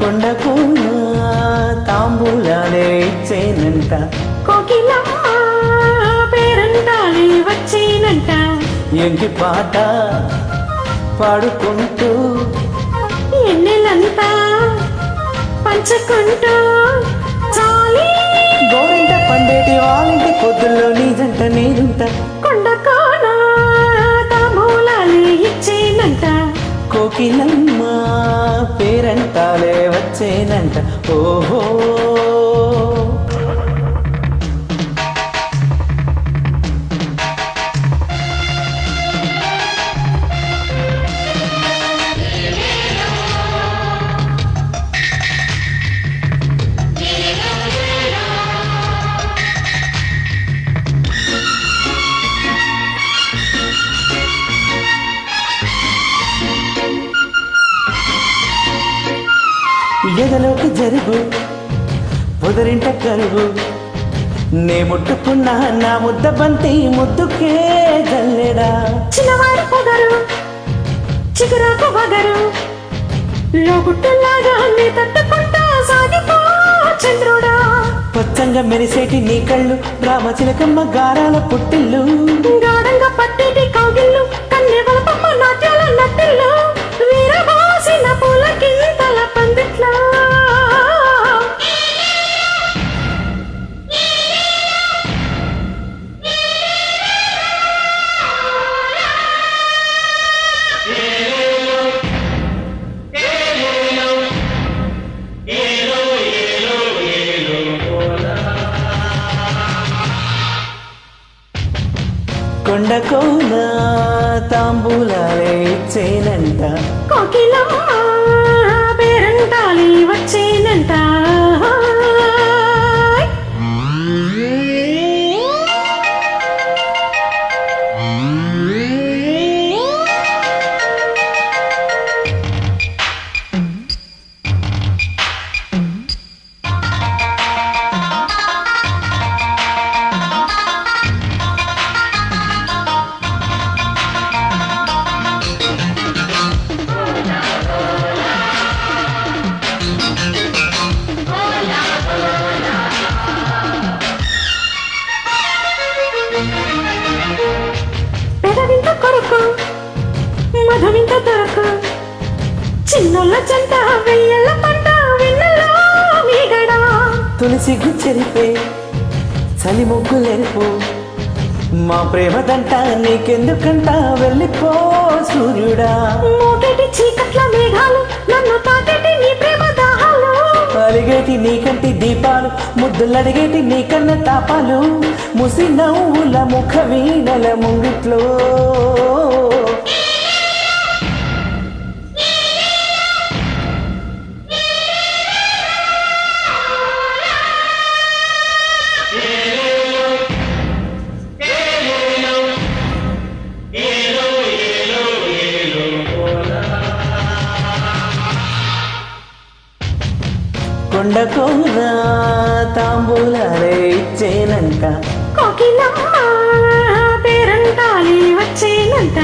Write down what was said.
కొండకు తాంబూలాలే ఇచ్చేనంట. పేరంటాలి వచ్చేనంట. ఎంకి పాట? పాడుకుంటూ. ఎన్నెలంతా పంచుకుంటూ చాలి. గోరింట పండేటి వాళ్ళంటి పొద్దుల్లో నీ జంట నేనుంట కొండకోన తాంబూలాలు ఇచ్చేనంట. పేరంటాలే వచ్చేనంట ఓహో ఎదలోకి జరుగు పొదరింట కరుగు. నే ముట్టుకున్నా నా ముద్ద బంతి ముద్దుకే జల్లెడా. చిన్నవారి పొగరు చిగురాకు వగరు. లోగుట్టులాగా నీ తట్టుకుంటా సాగిపో చంద్రుడా. పచ్చంగా మెరిసేటి నీ కళ్ళు రామచిలకమ్మ గారాల పుట్టిల్లు. గాఢంగా పట్టేటి కౌగిళ్ళు కన్నె వలపమ్మ నాట్యాల నట్టిల్లు. కొండ కోన తాంబూలాలే ఇచ్చేనంట కోకిలమ్మ పెదవింత కొరకు మధువింత దొరకు చిన్నోళ్ళ చెంట వెయ్యళ్ళ పంట వెన్నెల్లో వీగడా తులసి గుచ్చరిపే చలి ముగ్గులెరుపు మా ప్రేమ దంట నీకెందుకంట వెళ్ళిపో సూర్యుడా. మూటటి చీకట్ల మేఘాలు నన్ను తాకేటి పలిగేటి నీకంటి దీపాలు ముద్దులడిగేటి నీకన్న తాపాలు ముసి నవ్వుల ముఖ వీణల ముంగిట్లో Yeah. కొండకోన తాంబూలాలే ఇచ్చేనంట. కోకిలమ్మ పేరంటాలి వచ్చేనంట.